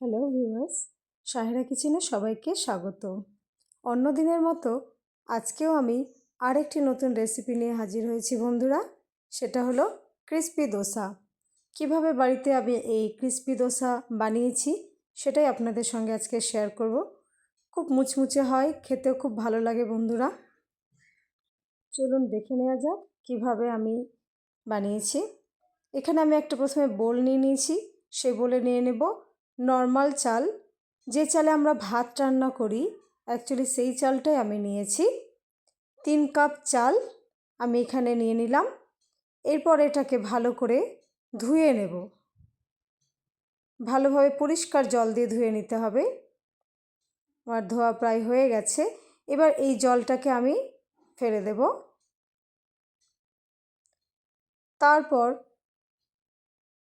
Hello viewers Sahera কিচেনে সবাইকে স্বাগত। অন্য দিনের মতো আজকেও আমি আরেকটি নতুন রেসিপি নিয়ে হাজির হয়েছি বন্ধুরা। সেটা হলো ক্রিস্পি দোসা কীভাবে বাড়িতে আমি এই ক্রিস্পি দোসা বানিয়েছি সেটাই আপনাদের সঙ্গে আজকে শেয়ার করব। খুব মুচমুচে হয়, খেতেও খুব ভালো লাগে বন্ধুরা। চলুন দেখে নেওয়া যাক কীভাবে আমি বানিয়েছি। এখানে আমি একটা প্রথমে বোল নিয়ে নিয়েছি। সেই বোলে নিয়ে নেব নর্মাল চাল। যে চালে আমরা ভাত রান্না করি অ্যাকচুয়ালি সেই চালটাই আমি নিয়েছি। তিন কাপ চাল আমি এখানে নিয়ে নিলাম। এরপর এটাকে ভালো করে ধুয়ে নেব। ভালোভাবে পরিষ্কার জল দিয়ে ধুয়ে নিতে হবে। আমার ধোয়া প্রায় হয়ে গেছে। এবার এই জলটাকে আমি ফেলে দেব। তারপর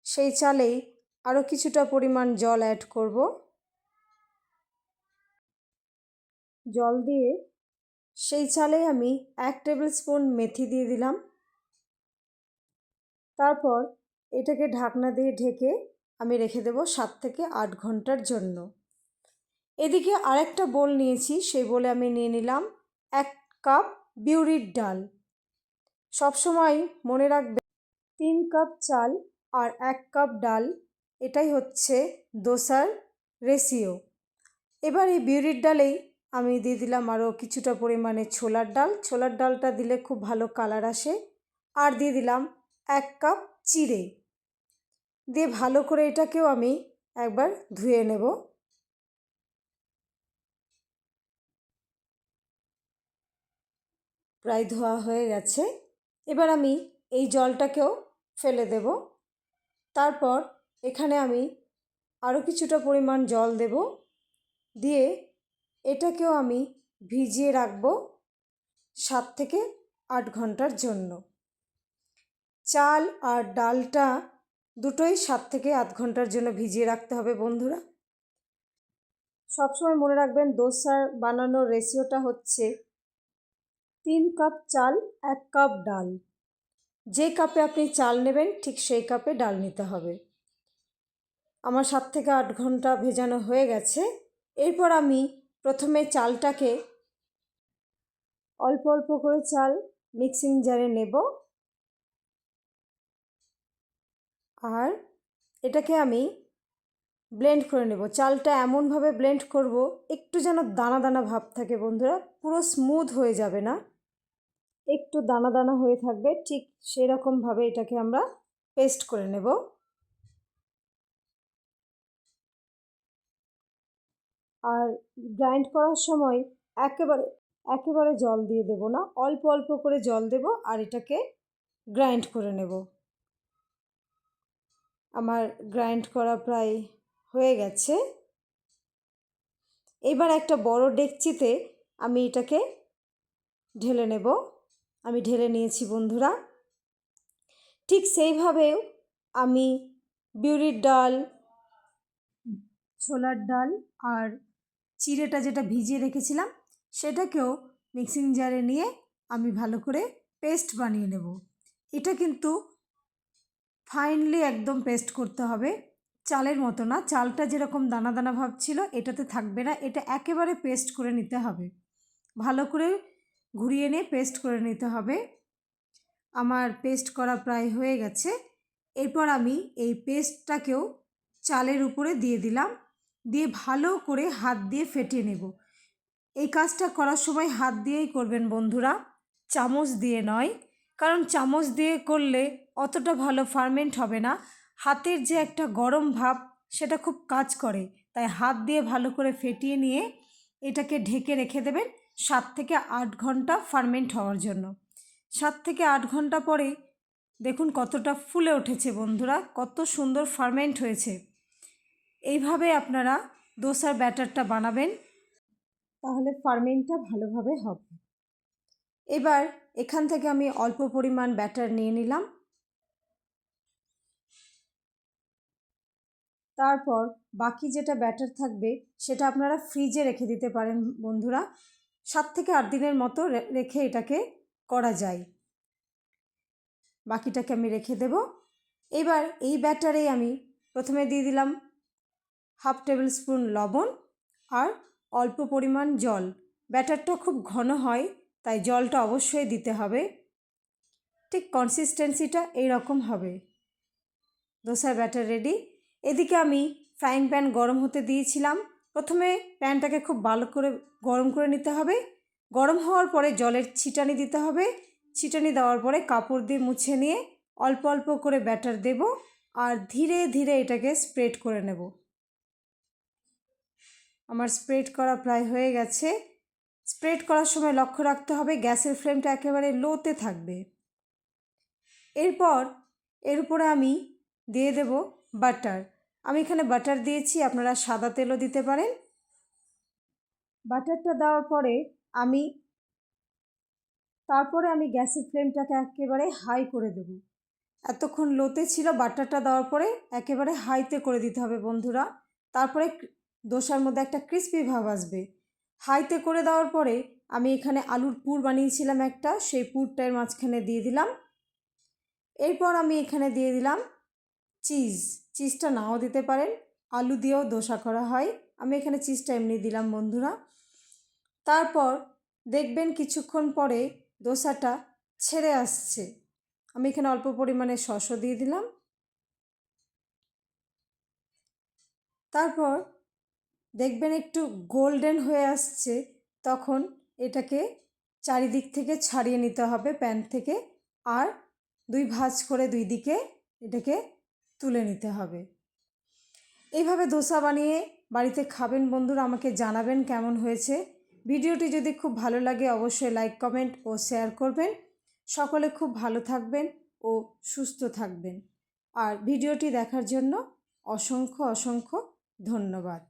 সেই চালেই আরও কিছুটা পরিমাণ জল অ্যাড করব। জল দিয়ে সেই চালে আমি এক টেবিল স্পুন মেথি দিয়ে দিলাম। তারপর এটাকে ঢাকনা দিয়ে ঢেকে আমি রেখে দেব সাত থেকে আট ঘণ্টার জন্য। এদিকে আরেকটা বোল নিয়েছি, সেই বলে আমি নিয়ে নিলাম এক কাপ বিউরির ডাল। সবসময় মনে রাখবে তিন কাপ চাল আর এক কাপ ডাল এটাই হচ্ছে দোসার রেসিও। এবার এই বিউরির ডালেই আমি দিয়ে দিলাম আরও কিছুটা পরিমাণে ছোলার ডাল। ছোলার ডালটা দিলে খুব ভালো কালার আসে। আর দিয়ে দিলাম এক কাপ চিড়ে। দিয়ে ভালো করে এটাকেও আমি একবার ধুয়ে নেব। প্রায় ধোয়া হয়ে গেছে। এবার আমি এই জলটাকেও ফেলে দেব। তারপর এখানে আমি আরও কিছুটা পরিমাণ জল দেব। দিয়ে এটাকেও আমি ভিজিয়ে রাখব সাত থেকে আট ঘণ্টার জন্য। চাল আর ডালটা দুটোই সাত থেকে আধ ঘণ্টার জন্য ভিজিয়ে রাখতে হবে বন্ধুরা। সবসময় মনে রাখবেন দোসার বানানোর রেশিওটা হচ্ছে তিন কাপ চাল, এক কাপ ডাল। যে কাপে আপনি চাল নেবেন ঠিক সেই কাপে ডাল নিতে হবে। আমার সাত থেকে আট ঘণ্টা ভেজানো হয়ে গেছে। এরপর আমি প্রথমে চালটাকে অল্প অল্প করে চাল মিক্সিং জারে নেব। আর এটাকে আমি ব্লেন্ড করে নেব। চালটা এমনভাবে ব্লেন্ড করব, একটু যেন দানা দানা ভাব থাকে বন্ধুরা, পুরো স্মুথ হয়ে যাবে না। একটু দানা দানা হয়ে থাকবে, ঠিক সেরকমভাবে এটাকে আমরা পেস্ট করে নেব। আর গ্রাইন্ড করার সময় একেবারে একেবারে জল দিয়ে দেব না। অল্প অল্প করে জল দেব আর এটাকে গ্রাইন্ড করে নেব। আমার গ্রাইন্ড করা প্রায় হয়ে গেছে। এবার একটা বড় ডেকচিতে আমি এটাকে ঢেলে নেব। আমি ঢেলে নিয়েছি বন্ধুরা। ঠিক সেইভাবেও আমি বিউরির ডাল, ছোলার ডাল আর চিড়েটা যেটা ভিজিয়ে রেখেছিলাম, সেটাকেও মিক্সিং জারে নিয়ে আমি ভালো করে পেস্ট বানিয়ে নেব। এটা কিন্তু ফাইনলি একদম পেস্ট করতে হবে, চালের মতো না। চালটা যেরকম দানা দানা ভাব ছিল, এটাতে থাকবে না। এটা একেবারে পেস্ট করে নিতে হবে। ভালো করে ঘুরিয়ে নিয়ে পেস্ট করে নিতে হবে। আমার পেস্ট করা প্রায় হয়ে গেছে। এরপর আমি এই পেস্টটাকেও চালের উপরে দিয়ে দিলাম। দিয়ে ভালো করে হাত দিয়ে ফেটিয়ে নেব। এই কাজটা করার সময় হাত দিয়েই করবেন বন্ধুরা। চামচ দিয়ে নয়, কারণ চামচ দিয়ে করলে অতটা ভালো ফার্মেন্ট হবে না। হাতের যে একটা গরম ভাব, সেটা খুব কাজ করে। তাই হাত দিয়ে ভালো করে ফেটিয়ে নিয়ে এটাকে ঢেকে রেখে দেবেন সাত থেকে আট ঘণ্টা ফার্মেন্ট হওয়ার জন্য। সাত থেকে আট ঘণ্টা পরে দেখুন কতটা ফুলে উঠেছে বন্ধুরা, কত সুন্দর ফার্মেন্ট হয়েছে। এইভাবে আপনারা দোসার ব্যাটারটা বানাবেন, তাহলে ফার্মেন্টটা ভালোভাবে হবে। এবার এখান থেকে আমি অল্প পরিমাণ ব্যাটার নিয়ে নিলাম। তারপর বাকি যেটা ব্যাটার থাকবে, সেটা আপনারা ফ্রিজে রেখে দিতে পারেন বন্ধুরা। সাত থেকে আট দিনের মতো রেখে এটাকে করা যায়। বাকিটাকে আমি রেখে দেব। এবার এই ব্যাটারে আমি প্রথমে দিয়ে দিলাম হাফ টেবিল স্পুন লবণ আর অল্প পরিমাণ জল। ব্যাটারটা খুব ঘন হয়, তাই জলটা অবশ্যই দিতে হবে। ঠিক কনসিস্টেন্সিটা এইরকম হবে। দোসার ব্যাটার রেডি। এদিকে আমি ফ্রাইং প্যান গরম হতে দিয়েছিলাম। প্রথমে প্যানটাকে খুব ভালো করে গরম করে নিতে হবে। গরম হওয়ার পরে জলের ছিটানি দিতে হবে। ছিটানি দেওয়ার পরে কাপড় দিয়ে মুছে নিয়ে অল্প অল্প করে ব্যাটার দেব আর ধীরে ধীরে এটাকে স্প্রেড করে নেব। আমার স্প্রেড করা প্রায় হয়ে গেছে। স্প্রেড করার সময় লক্ষ্য রাখতে হবে গ্যাসের ফ্লেমটা একেবারে লোতে থাকবে। এরপর এর উপরে আমি দিয়ে দেব বাটার। আমি এখানে বাটার দিয়েছি, আপনারা সাদা তেলও দিতে পারেন। বাটারটা দেওয়ার পরে আমি তারপরে আমি গ্যাসের ফ্লেমটাকে একেবারে হাই করে দেব। এতক্ষণ লোতে ছিল, বাটারটা দেওয়ার পরে একেবারে হাইতে করে দিতে হবে বন্ধুরা। তারপরে দোসার মধ্যে একটা ক্রিস্পি ভাব আসবে। হাইতে করে দেওয়ার পরে আমি এখানে আলুর পুর বানিয়েছিলাম একটা, সেই পুরটার মাঝখানে দিয়ে দিলাম। এরপর আমি এখানে দিয়ে দিলাম চিজ চিজটা নাও দিতে পারেন। আলু দিয়েও দোসা করা হয়। আমি এখানে চিজটা এমনি দিলাম, বন্ধুরা। তারপর দেখবেন কিছুক্ষণ পরে দোসাটা ছেড়ে আসছে। আমি এখানে অল্প পরিমাণে সসও দিয়ে দিলাম। তারপর দেখবেন একটু গোল্ডেন হয়ে আসছে, তখন এটাকে চারিদিক থেকে ছাড়িয়ে নিতে হবে প্যান থেকে আর দুই ভাঁজ করে দুই দিকে এটাকে তুলে নিতে হবে। এইভাবে দোসা বানিয়ে বাড়িতে খাবেন বন্ধুরা, আমাকে জানাবেন কেমন হয়েছে। ভিডিওটি যদি খুব ভালো লাগে অবশ্যই লাইক, কমেন্ট ও শেয়ার করবেন। সকলে খুব ভালো থাকবেন ও সুস্থ থাকবেন। আর ভিডিওটি দেখার জন্য অসংখ্য অসংখ্য ধন্যবাদ।